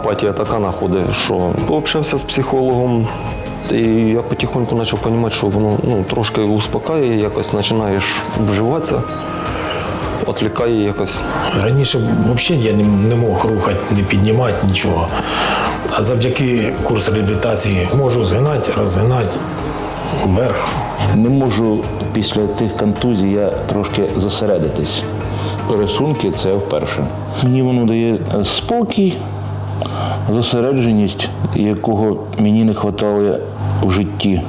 апатія така находить, що общався з психологом. І я потихоньку почав розуміти, що воно ну, трошки успокаює, якось починаєш вживатися, відвлікає якось. Раніше взагалі я не, не мог рухати, не піднімати нічого. А завдяки курсу реабілітації можу згинати, розгинати вверх. Не можу після тих контузій я трошки зосередитись. Пересунки це вперше. Мені воно дає спокій, зосередженість, якого мені не вистачало в житті.